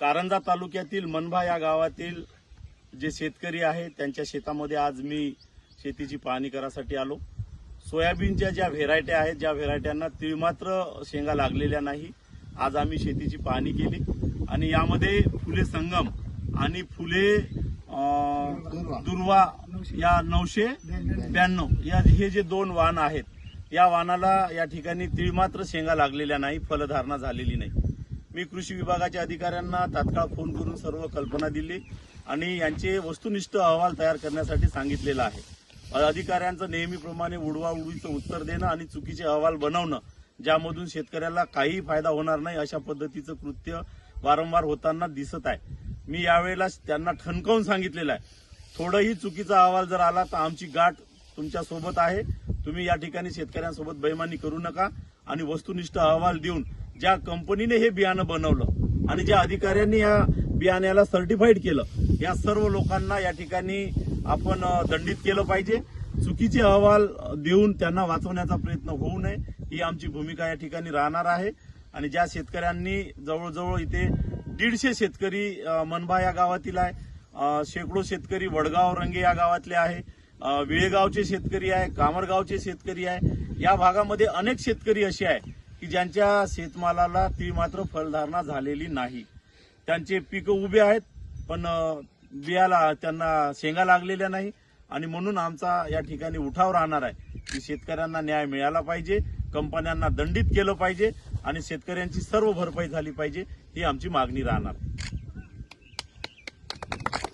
कारंजा तालुक्यातील मनभा या गावातील जे शेतकरी आहे त्यांच्या शेतामध्ये आज मी शेतीची पाहणी करासाठी आलो. सोयाबीनच्या ज्या व्हेरायट्या आहेत ज्या व्हेरायट्यांना तिळमात्र शेंगा लागलेल्या नाही. आज आम्ही शेतीची पाहणी केली. आणि यामध्ये फुले संगम आणि फुले दुर्वा या नऊशे ब्याण्णव. या हे जे दोन वाहन आहेत या वाहनाला या ठिकाणी तिळमात्र शेंगा लागलेल्या नाही फलधारणा झालेली नाही. मी कृषी विभागाच्या अधिकाऱ्यांना तात्काळ फोन करून सर्व कल्पना दिली आणि यांचे वस्तुनिष्ठ अहवाल तयार करण्यासाठी सांगितलेलं आहे. अधिकाऱ्यांचं नेहमीप्रमाणे उडवा उडवीचं उत्तर देणं आणि चुकीचे अहवाल बनवणं ज्यामधून शेतकऱ्याला काहीही फायदा होणार नाही अशा पद्धतीचं कृत्य वारंवार होताना दिसत आहे. मी यावेळेला त्यांना ठणकावून सांगितलेलं आहे. थोडंही चुकीचा अहवाल जर आला तर आमची गाठ तुमच्यासोबत आहे. तुम्ही या ठिकाणी शेतकऱ्यांसोबत बैमानी करू नका आणि वस्तुनिष्ठ अहवाल देऊन ज्या कंपनीने हे बियाणं बनवलं आणि ज्या अधिकाऱ्यांनी या बियाण्याला सर्टिफाईड केलं या सर्व लोकांना या ठिकाणी आपण दंडित केलं पाहिजे. चुकीचे अहवाल देऊन त्यांना वाचवण्याचा प्रयत्न होऊ नये ही आमची भूमिका या ठिकाणी राहणार आहे. आणि ज्या शेतकऱ्यांनी जवळजवळ इथे दीडशे शेतकरी मनबा मनभा या गावातील आहे शेकडो शेतकरी वडगाव रंगे या गावातले आहे विळेगावचे शेतकरी आहे कामरगावचे शेतकरी आहे या भागामध्ये अनेक शेतकरी असे आहे. की ज्यांच्या शेतमालाला ती मात्र फलधारणा झालेली नाही. त्यांचे पिकं उभे आहेत पण बियाला त्यांना शेंगा लागलेल्या नाही. आणि म्हणून आमचा या ठिकाणी उठाव राहणार आहे की शेतकऱ्यांना न्याय मिळाला पाहिजे कंपन्यांना दंडित केलं पाहिजे आणि शेतकऱ्यांची सर्व भरपाई झाली पाहिजे ही आमची मागणी राहणार.